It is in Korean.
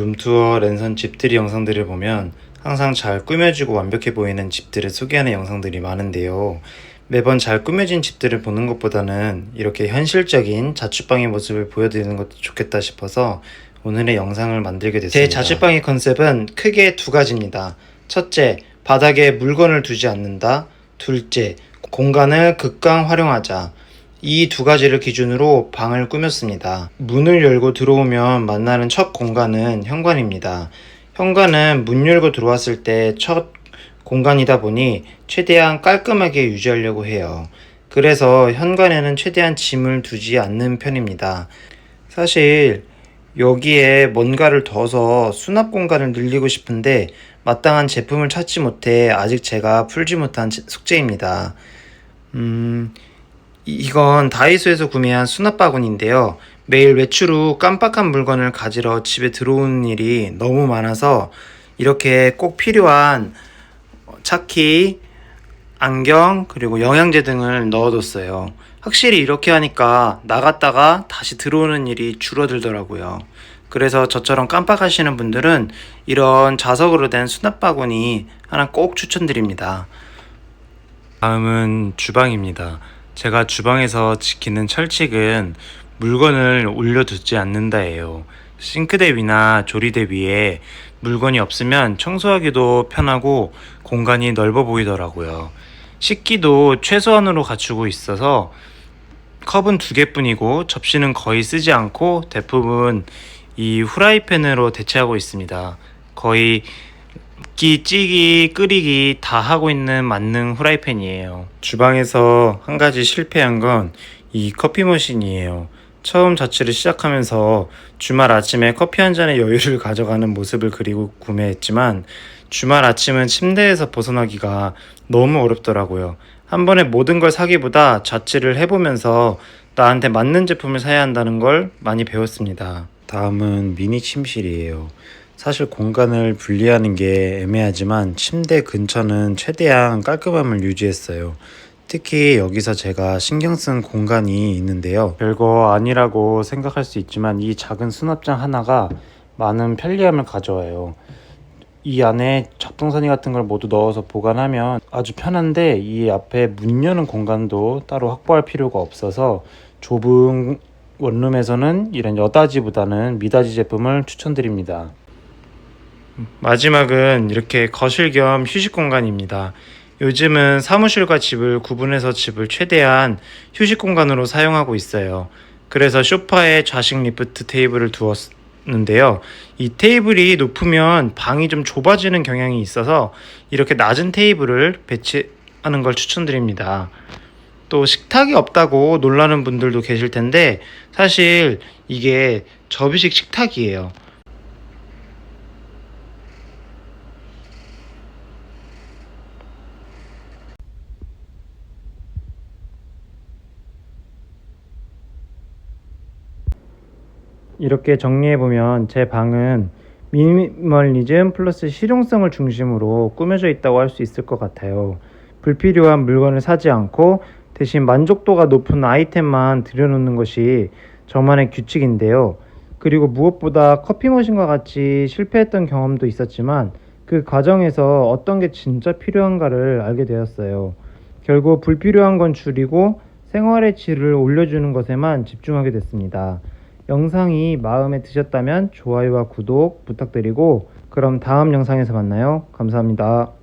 룸투어 랜선 집들이 영상들을 보면 항상 잘 꾸며지고 완벽해 보이는 집들을 소개하는 영상들이 많은데요. 매번 잘 꾸며진 집들을 보는 것보다는 이렇게 현실적인 자취방의 모습을 보여드리는 것도 좋겠다 싶어서 오늘의 영상을 만들게 됐습니다. 제 자취방의 컨셉은 크게 두 가지입니다. 첫째, 바닥에 물건을 두지 않는다. 둘째, 공간을 극강 활용하자. 이 두 가지를 기준으로 방을 꾸몄습니다. 문을 열고 들어오면 만나는 첫 공간은 현관입니다. 현관은 문 열고 들어왔을 때 첫 공간이다 보니 최대한 깔끔하게 유지하려고 해요. 그래서 현관에는 최대한 짐을 두지 않는 편입니다. 사실 여기에 뭔가를 둬서 수납 공간을 늘리고 싶은데 마땅한 제품을 찾지 못해 아직 제가 풀지 못한 제- 숙제입니다. 음, 이- 이건 다이소에서 구매한 수납 바구니인데요. 매일 외출 후 깜빡한 물건을 가지러 집에 들어오는 일이 너무 많아서 이렇게 꼭 필요한 차키, 안경, 그리고 영양제 등을 넣어뒀어요. 확실히 이렇게 하니까 나갔다가 다시 들어오는 일이 줄어들더라고요. 그래서 저처럼 깜빡하시는 분들은 이런 자석으로 된 수납 바구니 하나 꼭 추천드립니다. 다음은 주방입니다. 제가 주방에서 지키는 철칙은 물건을 올려두지 않는다예요. 싱크대 위나 조리대 위에 물건이 없으면 청소하기도 편하고 공간이 넓어 보이더라고요. 식기도 최소한으로 갖추고 있어서 컵은 두 개뿐이고 접시는 거의 쓰지 않고 대부분 이 후라이팬으로 대체하고 있습니다. 거의 기, 찌기, 끓이기 다 하고 있는 만능 후라이팬이에요. 주방에서 한 가지 실패한 건 이 커피 머신이에요. 처음 자취를 시작하면서 주말 아침에 커피 한 잔의 여유를 가져가는 모습을 그리고 구매했지만 주말 아침은 침대에서 벗어나기가 너무 어렵더라고요. 한 번에 모든 걸 사기보다 자취를 해보면서 나한테 맞는 제품을 사야 한다는 걸 많이 배웠습니다. 다음은 미니 침실이에요. 사실 공간을 분리하는 게 애매하지만 침대 근처는 최대한 깔끔함을 유지했어요. 특히 여기서 제가 신경 쓴 공간이 있는데요. 별거 아니라고 생각할 수 있지만 이 작은 수납장 하나가 많은 편리함을 가져와요. 이 안에 잡동사니 같은 걸 모두 넣어서 보관하면 아주 편한데 이 앞에 문 여는 공간도 따로 확보할 필요가 없어서 좁은 원룸에서는 이런 여다지보다는 미다지 제품을 추천드립니다. 마지막은 이렇게 거실 겸 휴식 공간입니다. 요즘은 사무실과 집을 구분해서 집을 최대한 휴식 공간으로 사용하고 있어요. 그래서 소파에 좌식 리프트 테이블을 두었는데요. 이 테이블이 높으면 방이 좀 좁아지는 경향이 있어서 이렇게 낮은 테이블을 배치하는 걸 추천드립니다. 또 식탁이 없다고 놀라는 분들도 계실 텐데 사실 이게 접이식 식탁이에요. 이렇게 정리해보면 제 방은 미니멀리즘 플러스 실용성을 중심으로 꾸며져 있다고 할 수 있을 것 같아요. 불필요한 물건을 사지 않고 대신 만족도가 높은 아이템만 들여놓는 것이 저만의 규칙인데요. 그리고 무엇보다 커피 머신과 같이 실패했던 경험도 있었지만 그 과정에서 어떤 게 진짜 필요한가를 알게 되었어요. 결국 불필요한 건 줄이고 생활의 질을 올려주는 것에만 집중하게 됐습니다. 영상이 마음에 드셨다면 좋아요와 구독 부탁드리고 그럼 다음 영상에서 만나요. 감사합니다.